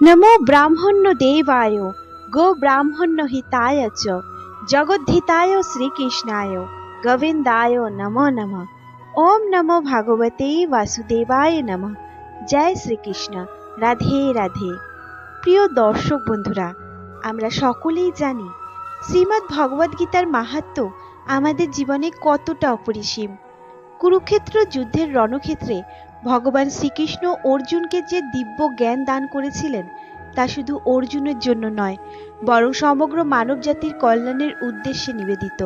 নমো ব্রাহ্মণ্য দেবায় গো ব্রাহ্মণ্য হিতায় চ জগদ্ধিতায় শ্রীকৃষ্ণায় গোবিন্দায় নমো নম ওম নমো ভাগবতে বাসুদেবায় নম জয় শ্রীকৃষ্ণ রাধে রাধে প্রিয় দর্শক বন্ধুরা আমরা সকলেই জানি, শ্রীমদ্ ভগবদ্গীতার মাহাত্ম্য আমাদের জীবনে কতটা অপরিসীম। কুরুক্ষেত্র যুদ্ধের রণক্ষেত্রে ভগবান শ্রীকৃষ্ণ অর্জুনকে যে দিব্য জ্ঞান দান করেছিলেন, তা শুধু অর্জুনের জন্য নয়, বরং সমগ্র মানবজাতির কল্যাণের উদ্দেশ্যে নিবেদিত।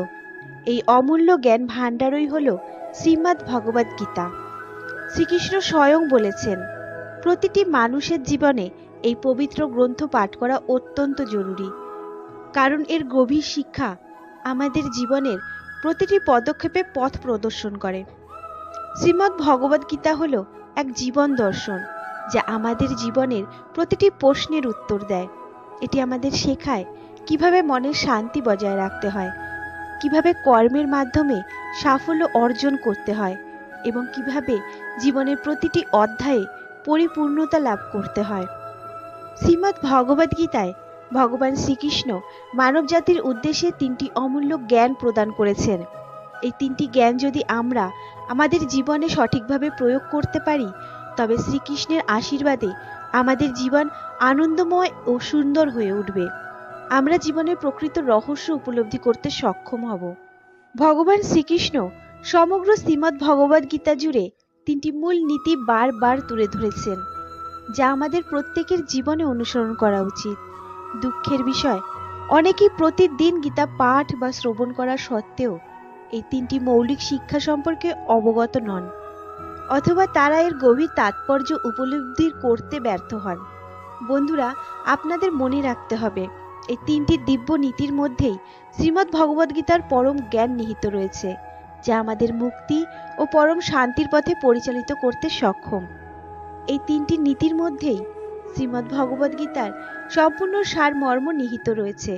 এই অমূল্য জ্ঞান ভাণ্ডারই হল শ্রীমদ্ ভগবদ গীতা। শ্রীকৃষ্ণ স্বয়ং বলেছেন, প্রতিটি মানুষের জীবনে এই পবিত্র গ্রন্থ পাঠ করা অত্যন্ত জরুরি, কারণ এর গভীর শিক্ষা আমাদের জীবনের প্রতিটি পদক্ষেপে পথ প্রদর্শন করে। শ্রীমদ্ ভগবদ গীতা হলো এক জীবন দর্শন, যা আমাদের জীবনের প্রতিটি প্রশ্নের উত্তর দেয়। এটি আমাদের শেখায় কীভাবে মনের শান্তি বজায় রাখতে হয়, কীভাবে কর্মের মাধ্যমে সাফল্য অর্জন করতে হয়, এবং কীভাবে জীবনের প্রতিটি অধ্যায়ে পরিপূর্ণতা লাভ করতে হয়। শ্রীমদ্ ভগবদ গীতায় ভগবান শ্রীকৃষ্ণ মানবজাতির উদ্দেশ্যে তিনটি অমূল্য জ্ঞান প্রদান করেছেন। এই তিনটি জ্ঞান যদি আমরা আমাদের জীবনে সঠিকভাবে প্রয়োগ করতে পারি, তবে শ্রীকৃষ্ণের আশীর্বাদে আমাদের জীবন আনন্দময় ও সুন্দর হয়ে উঠবে। আমরা জীবনের প্রকৃত রহস্য উপলব্ধি করতে সক্ষম হব। ভগবান শ্রীকৃষ্ণ সমগ্র শ্রীমদ্ ভগবদ গীতা জুড়ে তিনটি মূল নীতি বারবার তুলে ধরেছেন, যা আমাদের প্রত্যেকের জীবনে অনুসরণ করা উচিত। দুঃখের বিষয়, অনেকেই প্রতিদিন গীতা পাঠ বা শ্রবণ করা সত্ত্বেও এই তিনটি মৌলিক শিক্ষা সম্পর্কে অবগত নন, অথবা তারা এর গভীর তাৎপর্য উপলব্ধি করতে ব্যর্থ হন। বন্ধুরা, আপনাদের মনে রাখতে হবে, এই তিনটি দিব্য নীতির মধ্যেই শ্রীমদ্ ভগবদ্গীতার পরম জ্ঞান নিহিত রয়েছে, যা আমাদের মুক্তি ও পরম শান্তির পথে পরিচালিত করতে সক্ষম। এই তিনটি নীতির মধ্যেই শ্রীমদ্ ভগবদ্গীতার সম্পূর্ণ সারমর্ম নিহিত রয়েছে।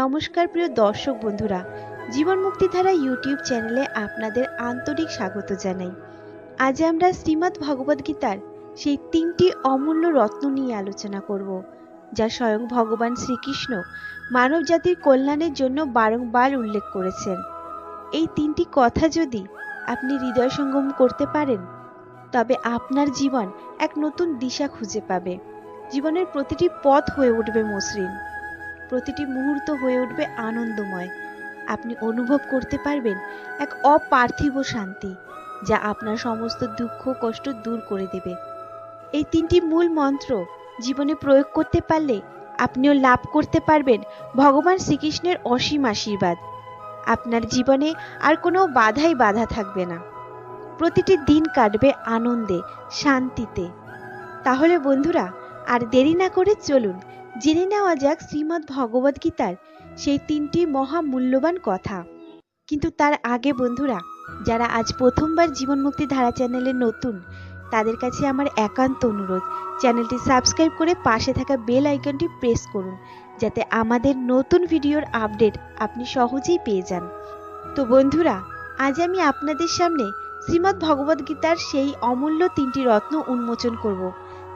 নমস্কার, প্রিয় দর্শক বন্ধুরা জীবন মুক্তিধারা ইউটিউব চ্যানেলে আপনাদের আন্তরিক স্বাগত জানাই। আজ আমরা শ্রীমদ্ ভগবদ্গীতার সেই তিনটি অমূল্য রত্ন নিয়ে আলোচনা করব, যা স্বয়ং ভগবান শ্রীকৃষ্ণ মানব জাতির কল্যাণের জন্য বারংবার উল্লেখ করেছেন। এই তিনটি কথা যদি আপনি হৃদয় সঙ্গম করতে পারেন, তবে আপনার জীবন এক নতুন দিশা খুঁজে পাবে। জীবনের প্রতিটি পথ হয়ে উঠবে মসৃণ, প্রতিটি মুহূর্ত হয়ে উঠবে আনন্দময়। আপনি অনুভব করতে পারবেন এক অপার্থিব শান্তি, যা আপনার সমস্ত দুঃখ কষ্ট দূর করে দেবে। এই তিনটি মূল মন্ত্র জীবনে প্রয়োগ করতে পারলে আপনিও লাভ করতে পারবেন ভগবান শ্রীকৃষ্ণের অসীম আশীর্বাদ। আপনার জীবনে আর কোনো বাধাই বাধা থাকবে না। প্রতিটি দিন কাটবে আনন্দে, শান্তিতে। তাহলে বন্ধুরা, আর দেরি না করে চলুন, জেনে নেওয়া যাক শ্রীমদ্ ভগবদ্গীতার সেই তিনটি মহা মূল্যবান কথা। কিন্তু তার আগে বন্ধুরা, যারা আজ প্রথমবার জীবন মুক্তি ধারা চ্যানেলে নতুন, তাদের কাছে আমার একান্ত অনুরোধ, চ্যানেলটি সাবস্ক্রাইব করে পাশে থাকা বেল আইকনটি প্রেস করুন, যাতে আমাদের নতুন ভিডিওর আপডেট আপনি সহজেই পেয়ে যান। তো বন্ধুরা, আজ আমি আপনাদের সামনে শ্রীমদ্ ভগবদ্গীতার সেই অমূল্য তিনটি রত্ন উন্মোচন করব,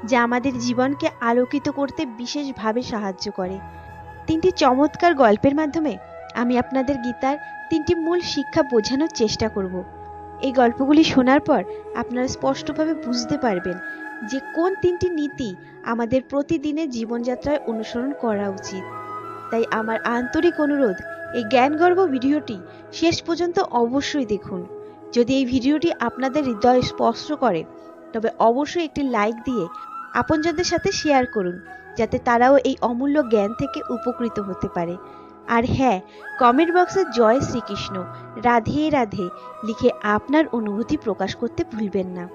যা আমাদের জীবনকে আলোকিত করতে বিশেষভাবে সাহায্য করে। তিনটি চমৎকার গল্পের মাধ্যমে আমি আপনাদের গীতার তিনটি মূল শিক্ষা বোঝানোর চেষ্টা করব। এই গল্পগুলি শোনার পর আপনারা স্পষ্টভাবে বুঝতে পারবেন যে কোন তিনটি নীতি আমাদের প্রতিদিনের জীবনযাত্রায় অনুসরণ করা উচিত। তাই আমার আন্তরিক অনুরোধ, এই জ্ঞানগর্ভ ভিডিওটি শেষ পর্যন্ত অবশ্যই দেখুন। যদি এই ভিডিওটি আপনাদের হৃদয় স্পর্শ করে, তবে অবশ্যই একটি লাইক দিয়ে আপনজনদের সাথে শেয়ার করুন। যাতে তারাও এই অমূল্য জ্ঞান থেকে উপকৃত হতে পারে। আর হ্যাঁ কমেন্ট বক্সে জয় শ্রীকৃষ্ণ। রাধে রাধে। লিখে আপনার অনুভূতি প্রকাশ করতে ভুলবেন না।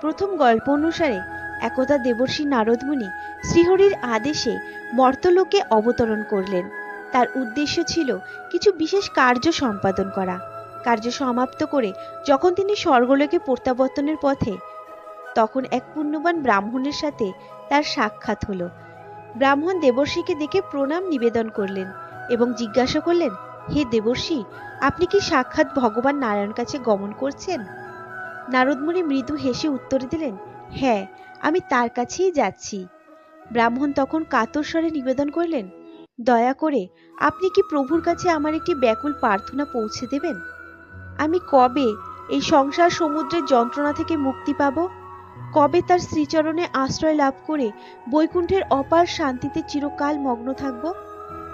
প্রথম গল্প অনুসারে একদা দেবর্ষী নারদমুনি শ্রীহরির আদেশে মর্তলোকে অবতরণ করলেন। তার উদ্দেশ্য ছিল কিছু বিশেষ কার্য সম্পাদন করা। কার্য সমাপ্ত করে যখন তিনি স্বর্গলোকে প্রত্যাবর্তনের পথে, তখন এক পুণ্যবান ব্রাহ্মণের সাথে তার সাক্ষাৎ হলো। ব্রাহ্মণ দেবর্ষীকে দেখে প্রণাম নিবেদন করলেন এবং জিজ্ঞাসা করলেন, হে দেবর্ষী, আপনি কি সাক্ষাৎ ভগবান নারায়ণ কাছে গমন করছেন? নারদমুনি মৃদু হেসে উত্তর দিলেন হ্যাঁ আমি তার কাছেই যাচ্ছি। ব্রাহ্মণ তখন কাতর স্বরে নিবেদন করলেন, দয়া করে, আপনি কি প্রভুর কাছে আমার একটি ব্যাকুল প্রার্থনা পৌঁছে দেবেন? আমি কবে এই সংসার সমুদ্রের যন্ত্রণা থেকে মুক্তি পাব? কবে তার শ্রীচরণে আশ্রয় লাভ করে বৈকুণ্ঠের অপার শান্তিতে চিরকাল মগ্ন থাকব?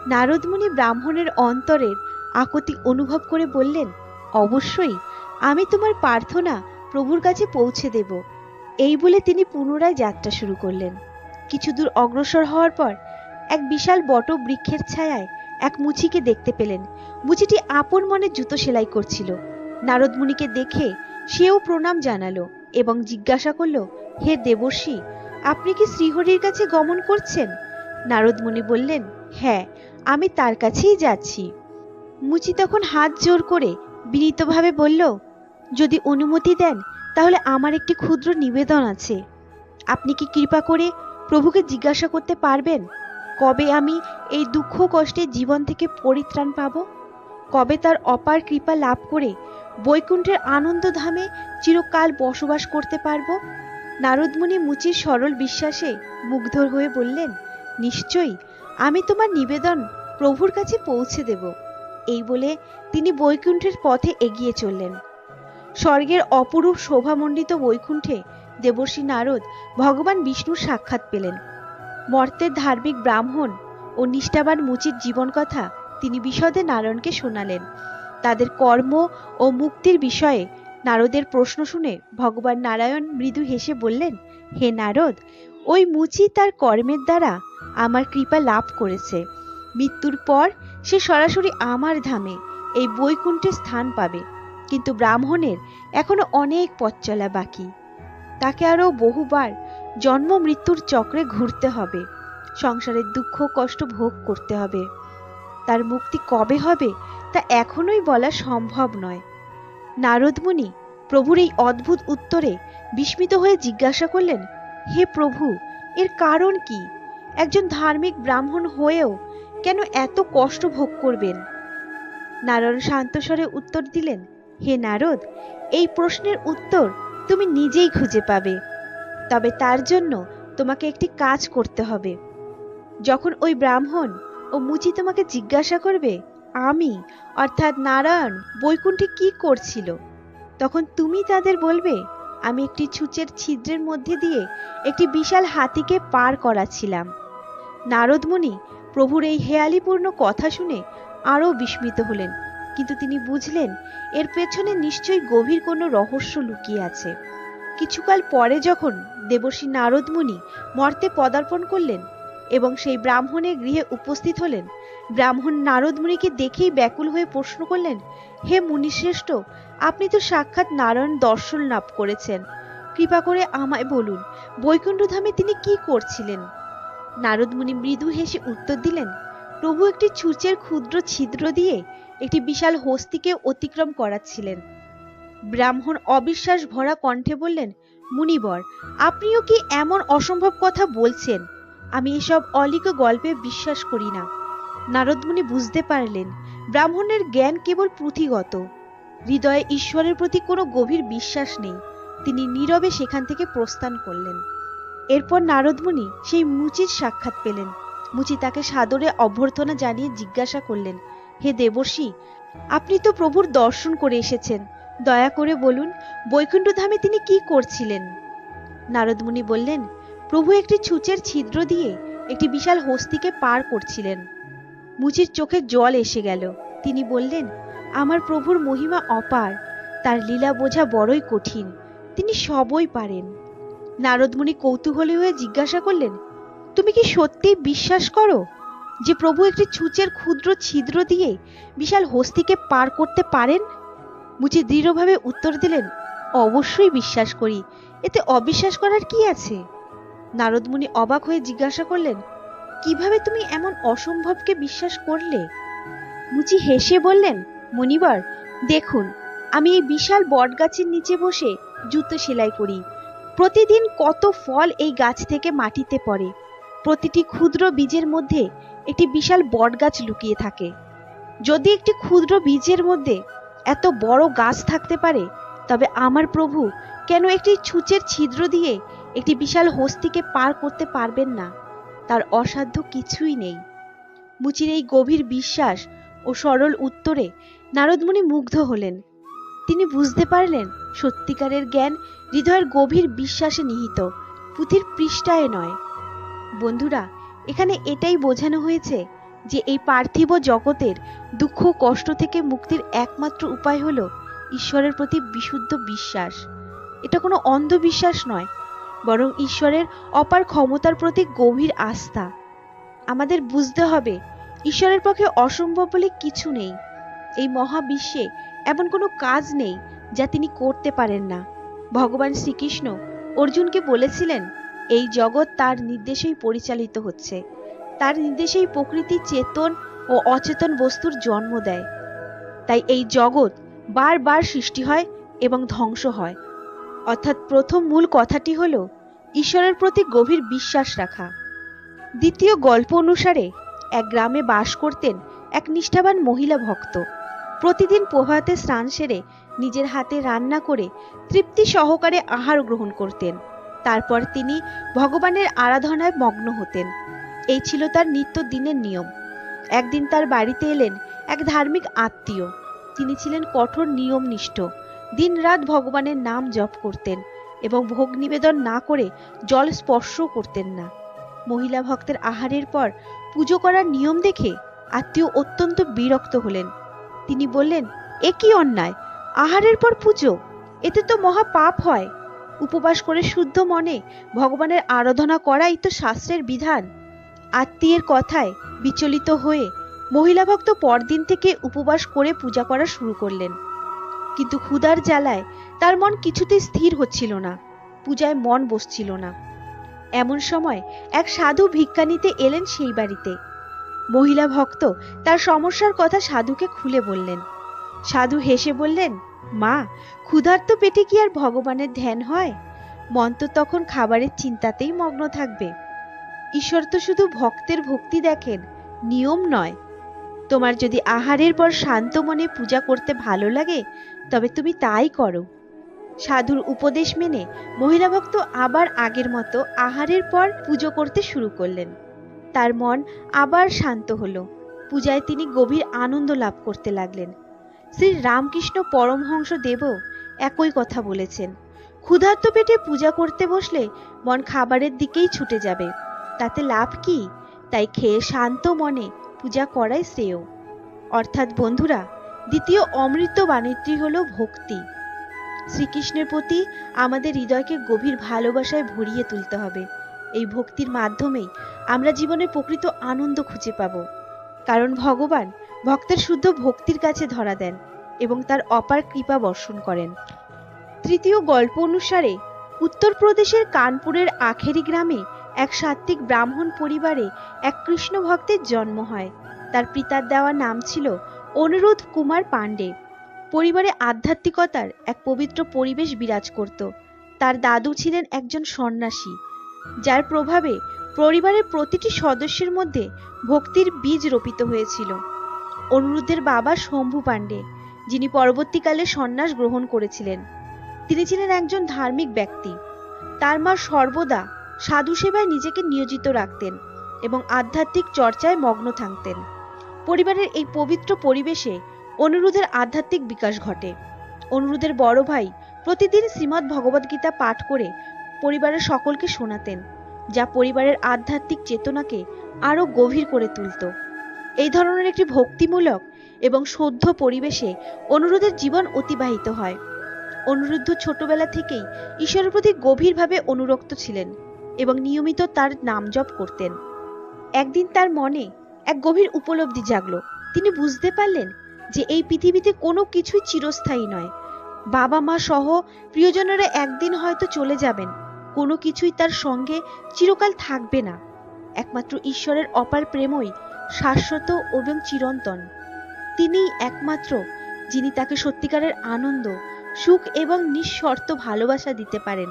নারদমুনি ব্রাহ্মণের অন্তরের আকতি অনুভব করে বললেন, অবশ্যই, আমি তোমার প্রার্থনা প্রভুর কাছে পৌঁছে দেব। এই বলে তিনি পুনরায় যাত্রা শুরু করলেন। কিছু দূর অগ্রসর হওয়ার পর এক বিশাল বট বৃক্ষের ছায়ায় এক মুচিকে দেখতে পেলেন। মুচিটি আপন মনে জুতো সেলাই করছিল। নারদমুনিকে দেখে সেও প্রণাম জানালো। এবং জিজ্ঞাসা করল, হে দেবর্ষি, আপনি কি শ্রীহরির কাছে গমন করছেন? নারদ মুনি বললেন হ্যাঁ আমি তার কাছেই যাচ্ছি। মুচি তখন হাত জোর করে বিনীতভাবে বলল, যদি অনুমতি দেন, তাহলে আমার একটি ক্ষুদ্র নিবেদন আছে। আপনি কি কৃপা করে প্রভুকে জিজ্ঞাসা করতে পারবেন, কবে আমি এই দুঃখ কষ্টের জীবন থেকে পরিত্রাণ পাব? কবে তার অপার কৃপা লাভ করে বৈকুণ্ঠের আনন্দধামে চিরকাল বসবাস করতে পারব? নারদমুনি মুচির সরল বিশ্বাসে মুগ্ধর হয়ে বললেন, নিশ্চয়ই, আমি তোমার নিবেদন প্রভুর কাছে পৌঁছে দেব। এই বলে তিনি বৈকুণ্ঠের পথে এগিয়ে চললেন। স্বর্গের অপরূপ শোভামণ্ডিত বৈকুণ্ঠে দেবর্ষী নারদ ভগবান বিষ্ণুর সাক্ষাৎ পেলেন। মর্তের ধার্মিক ব্রাহ্মণ ও নিষ্ঠাবান মুচির জীবন কথা তিনি বিশদে নারায়ণকে শোনালেন। তাদের কর্ম ও মুক্তির বিষয়ে নারদের প্রশ্ন শুনে ভগবান নারায়ণ মৃদু হেসে বললেন, হে নারদ, ওই মুচি তার কর্মের দ্বারা আমার কৃপা লাভ করেছে। মৃত্যুর পর সে সরাসরি আমার ধামে এই বৈকুণ্ঠে স্থান পাবে। কিন্তু ব্রাহ্মণের এখনও অনেক পথ চলা বাকি। তাকে আরও বহুবার জন্ম মৃত্যুর চক্রে ঘুরতে হবে। সংসারের দুঃখ কষ্ট ভোগ করতে হবে। তার মুক্তি কবে হবে তা এখনোই বলা সম্ভব নয়। নারদমুনি প্রভুর এই অদ্ভুত উত্তরে বিস্মিত হয়ে জিজ্ঞাসা করলেন, হে প্রভু, এর কারণ কি? একজন ধার্মিক ব্রাহ্মণ হয়েও কেন এত কষ্ট ভোগ করবেন? নারায়ণ শান্তস্বরে উত্তর দিলেন, হে নারদ, এই প্রশ্নের উত্তর তুমি নিজেই খুঁজে পাবে। তবে তার জন্য তোমাকে একটি কাজ করতে হবে। যখন ওই ব্রাহ্মণ ও মুচি তোমাকে জিজ্ঞাসা করবে আমি, অর্থাৎ নারায়ণ, বৈকুণ্ঠে কি করছিল? তখন তুমি তাদের বলবে, আমি একটি ছুঁচের ছিদ্রের মধ্যে দিয়ে একটি বিশাল হাতিকে পার করাছিলাম। নারদমণি প্রভুর এই হেয়ালিপূর্ণ কথা শুনে আরও বিস্মিত হলেন, কিন্তু তিনি বুঝলেন, এর পেছনে নিশ্চয়ই গভীর কোনো রহস্য লুকিয়ে আছে। কিছুকাল পরে যখন দেবর্ষী নারদমুনি মর্তে পদার্পণ করলেন এবং সেই ব্রাহ্মণের গৃহে উপস্থিত হলেন ব্রাহ্মণ নারদমুনিকে দেখেই ব্যাকুল হয়ে প্রশ্ন করলেন, হে মুনিশ্রেষ্ঠ, আপনি তো সাক্ষাৎ নারায়ণ দর্শন লাভ করেছেন। কৃপা করে আমায় বলুন, বৈকুণ্ঠধামে তিনি কি করছিলেন? নারদমুনি মৃদু হেসে উত্তর দিলেন, প্রভু একটি ছুঁচের ক্ষুদ্র ছিদ্র দিয়ে একটি বিশাল হস্তিকে অতিক্রম করাচ্ছিলেন। ব্রাহ্মণ অবিশ্বাস ভরা কণ্ঠে বললেন, মুনিবর, আপনিও কি এমন অসম্ভব কথা বলছেন? আমি এসব অলিক গল্পে বিশ্বাস করি না। নারদমুনি বুঝতে পারলেন, ব্রাহ্মণের জ্ঞান কেবল পুঁথিগত। হৃদয়ে ঈশ্বরের প্রতি কোনো গভীর বিশ্বাস নেই। তিনি নীরবে সেখান থেকে প্রস্থান করলেন। এরপর নারদমুনি সেই মুচির সাক্ষাৎ পেলেন। মুচি তাকে সাদরে অভ্যর্থনা জানিয়ে জিজ্ঞাসা করলেন, হে দেবর্ষি, আপনি তো প্রভুর দর্শন করে এসেছেন। দয়া করে বলুন বৈকুণ্ঠ ধামে তিনি কি করছিলেন? নারদমুনি বললেন, প্রভু একটি ছুঁচের ছিদ্র দিয়ে একটি বিশাল হস্তিকে পার করছিলেন। মুচির চোখে জল এসে গেল। তিনি বললেন, আমার প্রভুর মহিমা অপার, তার লীলা বোঝা বড়ই কঠিন, তিনি সবই পারেন। নারদমুনি কৌতূহলী হয়ে জিজ্ঞাসা করলেন, তুমি কি সত্যি বিশ্বাস করো যে প্রভু একটি ছুঁচের ক্ষুদ্র ছিদ্র দিয়ে বিশাল হস্তিকে পার করতে পারেন? মুচি দৃঢ়ভাবে উত্তর দিলেন, অবশ্যই বিশ্বাস করি, এতে অবিশ্বাস করার কি আছে? নারদমুনি অবাক হয়ে জিজ্ঞাসা করলেন কীভাবে তুমি এমন অসম্ভবকে বিশ্বাস করলে? মুচি হেসে বললেন মনিবার দেখুন, আমি এই বিশাল বটগাছের নিচে বসে জুতো সেলাই করি। প্রতিদিন কত ফল এই গাছ থেকে মাটিতে পড়ে। প্রতিটি ক্ষুদ্র বীজের মধ্যে একটি বিশাল বটগাছ লুকিয়ে থাকে। যদি একটি ক্ষুদ্র বীজের মধ্যে এত বড় গাছ থাকতে পারে, তবে আমার প্রভু কেন একটি ছুঁচের ছিদ্র দিয়ে একটি বিশাল হস্তিকে পার করতে পারবেন না? তার অসাধ্য কিছুই নেই। মুচির এই গভীর বিশ্বাস ও সরল উত্তরে নারদমুনি মুগ্ধ হলেন। তিনি বুঝতে পারলেন, সত্যিকারের জ্ঞান হৃদয়ের গভীর বিশ্বাসে নিহিত, পুঁথির পৃষ্ঠায় নয়। বন্ধুরা, এখানে এটাই বোঝানো হয়েছে যে এই পার্থিব জগতের দুঃখ কষ্ট থেকে মুক্তির একমাত্র উপায় হলো ঈশ্বরের প্রতি বিশুদ্ধ বিশ্বাস। এটা কোনো অন্ধবিশ্বাস নয় বরং ঈশ্বরের অপার ক্ষমতার প্রতি গভীর আস্থা। আমাদের বুঝতে হবে, ঈশ্বরের পক্ষে অসম্ভব বলে কিছু নেই। এই মহাবিশ্বে এমন কোনো কাজ নেই যা তিনি করতে পারেন না। ভগবান শ্রীকৃষ্ণ অর্জুনকে বলেছিলেন, এই জগৎ তার নির্দেশেই পরিচালিত হচ্ছে। তার নির্দেশেই প্রকৃতি চেতন ও অচেতন বস্তুর জন্ম দেয়। তাই এই জগৎ বারবার সৃষ্টি হয় এবং ধ্বংস হয়। অর্থাৎ প্রথম মূল কথাটি হলো ঈশ্বরের প্রতি গভীর বিশ্বাস রাখা। দ্বিতীয় গল্প অনুসারে, এক গ্রামে বাস করতেন এক নিষ্ঠাবান মহিলা ভক্ত। প্রতিদিন প্রভাতে স্নান সেরে নিজের হাতে রান্না করে তৃপ্তি সহকারে আহার গ্রহণ করতেন। তারপর তিনি ভগবানের আরাধনায় মগ্ন হতেন। এই ছিল তার নিত্য দিনের নিয়ম। একদিন তার বাড়িতে এলেন এক ধার্মিক আত্মীয়। তিনি ছিলেন কঠোর নিয়মনিষ্ঠ। দিনরাত ভগবানের নাম জপ করতেন। এবং ভোগ নিবেদন না করে জল স্পর্শ করতেন না। মহিলা ভক্তের আহারের পর পুজো করার নিয়ম দেখে আত্মীয় অত্যন্ত বিরক্ত হলেন। তিনি বললেন, এ কি অন্যায়? আহারের পর পুজো? এতে তো মহা পাপ হয়। উপবাস করে শুদ্ধ মনে ভগবানের আরাধনা করাই তো শাস্ত্রের বিধান। আত্মীয়ের কথায় বিচলিত হয়ে মহিলা ভক্ত পরদিন থেকে উপবাস করে পূজা করা শুরু করলেন। কিন্তু ক্ষুধার জ্বালায় তার মন কিছুতে স্থির হচ্ছিল না, পূজায় মন বসছিল না। এমন সময় এক সাধু ভিক্ষা নিতে এলেন সেই বাড়িতে। মহিলা ভক্ত তার সমস্যার কথা সাধুকে খুলে বললেন। সাধু হেসে বললেন, মা, ক্ষুধার্ত পেটে কি আর ভগবানের ধ্যান হয়? মন তো তখন খাবারের চিন্তাতেই মগ্ন থাকবে। ঈশ্বর তো শুধু ভক্তের ভক্তি দেখেন, নিয়ম নয়। তোমার যদি আহারের পর শান্ত মনে পূজা করতে ভালো লাগে তবে তুমি তাই করো। সাধুর উপদেশ মেনে মহিলা ভক্ত আবার আগের মতো আহারের পর পুজো করতে শুরু করলেন। তার মন আবার শান্ত হলো। পূজায় তিনি গভীর আনন্দ লাভ করতে লাগলেন। শ্রী রামকৃষ্ণ পরমহংস দেবও একই কথা বলেছেন। ক্ষুধার্ত পেটে পূজা করতে বসলে মন খাবারের দিকেই ছুটে যাবে। তাতে লাভ কি? তাই খেয়ে শান্ত মনে পূজা করাই শ্রেয়। অর্থাৎ বন্ধুরা দ্বিতীয় অমৃত বাণীটি হলো ভক্তি। শ্রীকৃষ্ণের প্রতি আমাদের হৃদয়কে গভীর ভালোবাসায় ভরিয়ে তুলতে হবে। এই ভক্তির মাধ্যমেই আমরা জীবনে প্রকৃত আনন্দ খুঁজে পাব। কারণ ভগবান ভক্তের শুদ্ধ ভক্তির কাছে ধরা দেন এবং তার অপার কৃপা বর্ষণ করেন। তৃতীয় গল্প অনুসারে উত্তরপ্রদেশের কানপুরের আখেরি গ্রামে এক সাত্ত্বিক ব্রাহ্মণ পরিবারে এক কৃষ্ণ ভক্তের জন্ম হয়। তার পিতার দেওয়া নাম ছিল অনুরোধ কুমার পাণ্ডে। পরিবারে আধ্যাত্মিকতার এক পবিত্র পরিবেশ বিরাজ করত। তার দাদু ছিলেন একজন সন্ন্যাসী, যার প্রভাবে পরিবারের প্রতিটি সদস্যের মধ্যে ভক্তির বীজ রোপিত হয়েছিল। অনুরুদ্ধের বাবা শম্ভু পাণ্ডে, যিনি পরবর্তীকালে সন্ন্যাস গ্রহণ করেছিলেন। তিনি ছিলেন একজন ধার্মিক ব্যক্তি। তার মা সর্বদা সাধু সেবায় নিজেকে নিয়োজিত রাখতেন এবং আধ্যাত্মিক চর্চায় মগ্ন থাকতেন। পরিবারের এই পবিত্র পরিবেশে অনুরোধের আধ্যাত্মিক বিকাশ ঘটে। অনুরোধের বড় ভাই প্রতিদিন শ্রীমদ্ ভগবদ্গীতা পাঠ করে পরিবারের সকলকে শোনাতেন, যা পরিবারের আধ্যাত্মিক চেতনাকে আরও গভীর করে তুলত। এই ধরনের একটি ভক্তিমূলক এবং শুদ্ধ পরিবেশে অনুরোধের জীবন অতিবাহিত হয়। অনুরুদ্ধ ছোটবেলা থেকেই ঈশ্বরের প্রতি গভীরভাবে অনুরক্ত ছিলেন এবং নিয়মিত তার নাম জপ করতেন। একদিন তার মনে এক গভীর উপলব্ধি জাগলো। তিনি বুঝতে পারলেন যে এই পৃথিবীতে কোনো কিছুই চিরস্থায়ী নয়। বাবা মা সহ প্রিয়জনেরা একদিন হয়তো চলে যাবেন। কোনো কিছুই তার সঙ্গে চিরকাল থাকবে না। একমাত্র ঈশ্বরের অপার প্রেমই শাশ্বত এবং চিরন্তন। তিনিই একমাত্র যিনি তাকে সত্যিকারের আনন্দ, সুখ এবং নিঃশর্ত ভালোবাসা দিতে পারেন,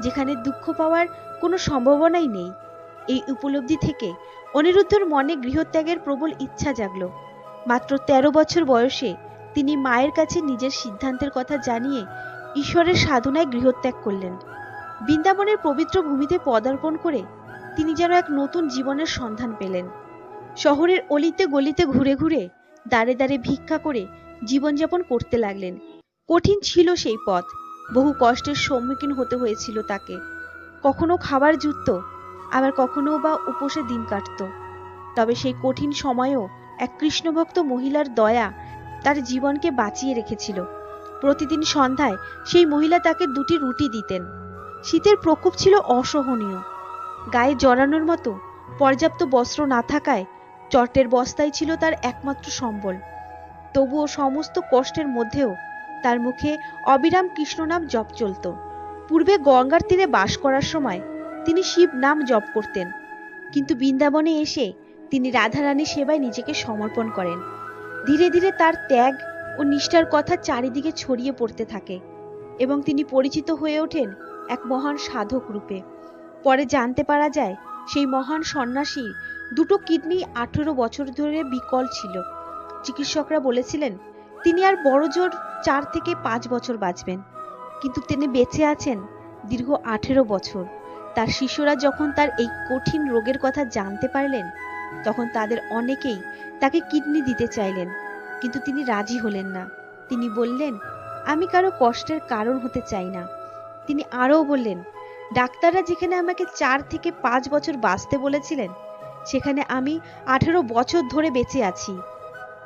যেখানে দুঃখ পাওয়ার কোনো সম্ভাবনাই নেই। এই উপলব্ধি থেকে অনিরুদ্ধর মনে গৃহত্যাগের প্রবল ইচ্ছা জাগল। মাত্র ১৩ বছর বয়সে তিনি মায়ের কাছে নিজের সিদ্ধান্তের কথা জানিয়ে ঈশ্বরের সাধনায় গৃহত্যাগ করলেন। বৃন্দাবনের পবিত্র ভূমিতে পদার্পণ করে তিনি যেন এক নতুন জীবনের সন্ধান পেলেন। শহরের অলিতে গলিতে ঘুরে ঘুরে দাঁড়ে দাঁড়ে ভিক্ষা করে জীবনযাপন করতে লাগলেন। কঠিন ছিল সেই পথ। বহু কষ্টের সম্মুখীন হতে হয়েছিল তাকে। কখনো খাবার জুটত আবার কখনো বা উপসে দিন কাটত। তবে সেই কঠিন সময়েও এক কৃষ্ণভক্ত মহিলার দয়া তার জীবনকে বাঁচিয়ে রেখেছিল। প্রতিদিন সন্ধ্যায় সেই মহিলা তাকে দুটি রুটি দিতেন। শীতের প্রকোপ ছিল অসহনীয়। গায়ে জড়ানোর মতো পর্যাপ্ত বস্ত্র না থাকায় চটের বস্তাই ছিল তার একমাত্র সম্বল। তবুও সমস্ত কষ্টের মধ্যেও তার মুখে অবিরাম কৃষ্ণনাম জপ চলত। পূর্বে গঙ্গার তীরে বাস করার সময় তিনি শিব নাম জপ করতেন। কিন্তু বৃন্দাবনে এসে তিনি রাধারানীর সেবায় নিজেকে সমর্পণ করেন। ধীরে ধীরে তার ত্যাগ ও নিষ্ঠার কথা চারিদিকে ছড়িয়ে পড়তে থাকে এবং তিনি পরিচিত হয়ে ওঠেন এক মহান সাধক রূপে। পরে জানতে পারা যায়, সেই মহান সন্ন্যাসী দুটো কিডনি আঠেরো বছর ধরে বিকল ছিল। চিকিৎসকরা বলেছিলেন, তিনি আর বড় জোর চার থেকে পাঁচ বছর বাঁচবেন। কিন্তু তিনি বেঁচে আছেন দীর্ঘ আঠেরো বছর। তার শিষ্যরা যখন তার এই কঠিন রোগের কথা জানতে পারলেন, তখন তাদের অনেকেই তাকে কিডনি দিতে চাইলেন, কিন্তু তিনি রাজি হলেন না। তিনি বললেন, আমি কারও কষ্টের কারণ হতে চাই না। তিনি আরও বললেন, ডাক্তাররা যেখানে আমাকে চার থেকে পাঁচ বছর বাঁচতে বলেছিলেন, সেখানে আমি আঠেরো বছর ধরে বেঁচে আছি।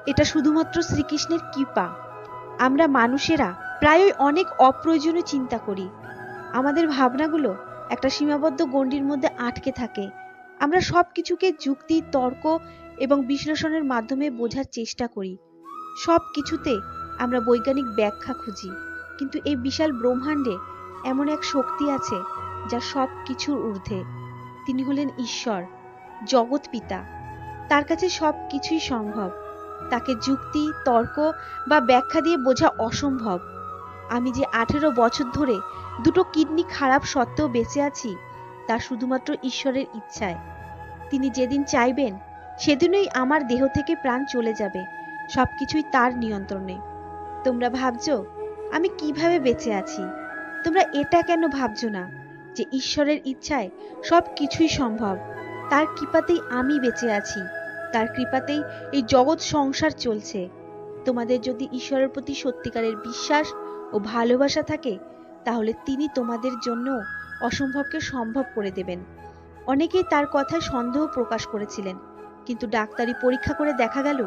এটা শুধুমাত্র শ্রীকৃষ্ণের কৃপা। আমরা মানুষেরা প্রায়ই অনেক অপ্রয়োজনীয় চিন্তা করি। আমাদের ভাবনাগুলো একটা সীমাবদ্ধ গণ্ডির মধ্যে আটকে থাকে। আমরা সব কিছুকে যুক্তি, তর্ক এবং বিশ্লেষণের মাধ্যমে বোঝার চেষ্টা করি। সব কিছুতে আমরা বৈজ্ঞানিক ব্যাখ্যা খুঁজি। কিন্তু এই বিশাল ব্রহ্মাণ্ডে এমন এক শক্তি আছে, যা সব কিছুর ঊর্ধ্বে। তিনি হলেন ঈশ্বর, জগৎ পিতা। তার কাছে সব কিছুই সম্ভব। তাকে যুক্তি, তর্ক বা ব্যাখ্যা দিয়ে বোঝা অসম্ভব। আমি যে আঠেরো বছর ধরে দুটো কিডনি খারাপ সত্ত্বেও বেঁচে আছি, তা শুধুমাত্র ঈশ্বরের ইচ্ছায়। তিনি যেদিন চাইবেন, সেদিনই আমার দেহ থেকে প্রাণ চলে যাবে সব কিছুই তার নিয়ন্ত্রণে। তোমরা ভাবছ, আমি কীভাবে বেঁচে আছি? তোমরা এটা কেন ভাবছ না, যে ঈশ্বরের ইচ্ছায় সব কিছুই সম্ভব? তার কৃপাতেই আমি বেঁচে আছি, তার কৃপাতেই এই জগৎ সংসার চলছে। তোমাদের যদি ঈশ্বরের প্রতি সত্যিকারের বিশ্বাস ও ভালোবাসা থাকে, তাহলে তিনি তোমাদের জন্য অসম্ভবকে সম্ভব করে দেবেন। অনেকেই তার কথায় সন্দেহ প্রকাশ করেছিলেন, কিন্তু ডাক্তারি পরীক্ষা করে দেখা গেল,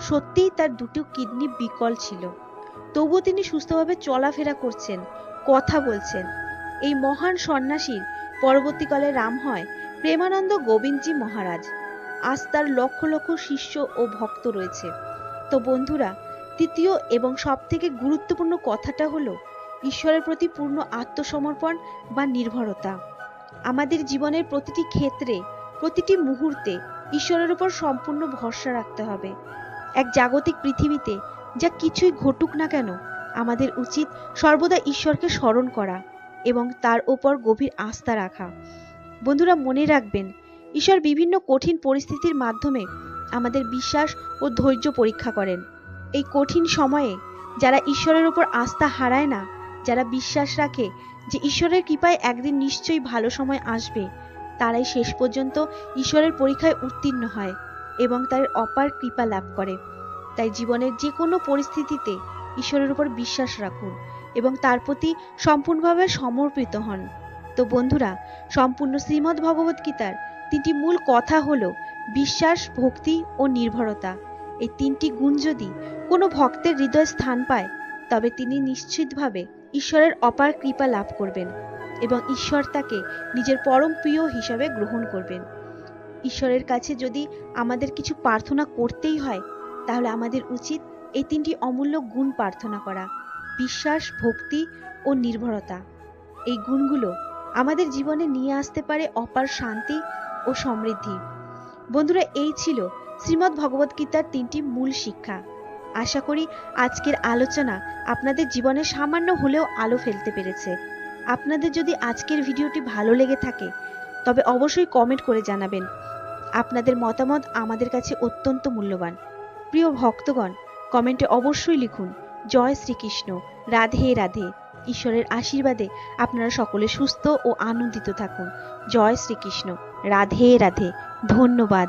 সত্যিই তার দুটো কিডনি বিকল ছিল। তবুও তিনি সুস্থভাবে চলাফেরা করছেন, কথা বলছেন। এই মহান সন্ন্যাসীর পরবর্তীকালে রাম হয় প্রেমানন্দ গোবিন্দজি মহারাজ। আজ তার লক্ষ লক্ষ শিষ্য ও ভক্ত রয়েছে। তো বন্ধুরা তৃতীয় এবং সব থেকে গুরুত্বপূর্ণ কথাটা হলো ঈশ্বরের প্রতি পূর্ণ আত্মসমর্পণ বা নির্ভরতা। আমাদের জীবনের প্রতিটি ক্ষেত্রে, প্রতিটি মুহূর্তে ঈশ্বরের উপর সম্পূর্ণ ভরসা রাখতে হবে। এক জাগতিক পৃথিবীতে যা কিছুই ঘটুক না কেন, আমাদের উচিত সর্বদা ঈশ্বরকে স্মরণ করা এবং তার ওপর গভীর আস্থা রাখা। বন্ধুরা, মনে রাখবেন, ঈশ্বর বিভিন্ন কঠিন পরিস্থিতির মাধ্যমে আমাদের বিশ্বাস ও ধৈর্য পরীক্ষা করেন। এই কঠিন সময়ে যারা ঈশ্বরের উপর আস্থা হারায় না, যারা বিশ্বাস রাখে যে ঈশ্বরের কৃপায় একদিন নিশ্চয়ই ভালো সময় আসবে, তারাই শেষ পর্যন্ত ঈশ্বরের পরীক্ষায় উত্তীর্ণ হয় এবং তার অপার কৃপা লাভ করে। তাই জীবনের যে কোনো পরিস্থিতিতে ঈশ্বরের উপর বিশ্বাস রাখুন এবং তার প্রতি সম্পূর্ণভাবে সমর্পিত হন। তো বন্ধুরা, সম্পূর্ণ শ্রীমদ্ ভগবত গীতার তিনটি মূল কথা হলো বিশ্বাস, ভক্তি ও নির্ভরতা। এই তিনটি গুণ যদি কোনো ভক্তের হৃদয় স্থান পায়, তবে তিনি নিশ্চিতভাবে ঈশ্বরের অপার কৃপা লাভ করবেন এবং ঈশ্বর তাকে নিজের পরম প্রিয় হিসাবে গ্রহণ করবেন। ঈশ্বরের কাছে যদি আমাদের কিছু প্রার্থনা করতেই হয়, তাহলে আমাদের উচিত এই তিনটি অমূল্য গুণ প্রার্থনা করা, বিশ্বাস, ভক্তি ও নির্ভরতা। এই গুণগুলো আমাদের জীবনে নিয়ে আসতে পারে অপার শান্তি ও সমৃদ্ধি। বন্ধুরা, এই ছিল শ্রীমদ্ ভগবত গীতার তিনটি মূল শিক্ষা। আশা করি আজকের আলোচনা আপনাদের জীবনে সামান্য হলেও আলো ফেলতে পেরেছে। আপনাদের যদি আজকের ভিডিওটি ভালো লেগে থাকে, তবে অবশ্যই কমেন্ট করে জানাবেন। আপনাদের মতামত আমাদের কাছে অত্যন্ত মূল্যবান। প্রিয় ভক্তগণ, কমেন্টে অবশ্যই লিখুন, জয় শ্রীকৃষ্ণ, রাধে রাধে। ঈশ্বরের আশীর্বাদে আপনারা সকলে সুস্থ ও আনন্দিত থাকুন। জয় শ্রীকৃষ্ণ, রাধে রাধে। ধন্যবাদ।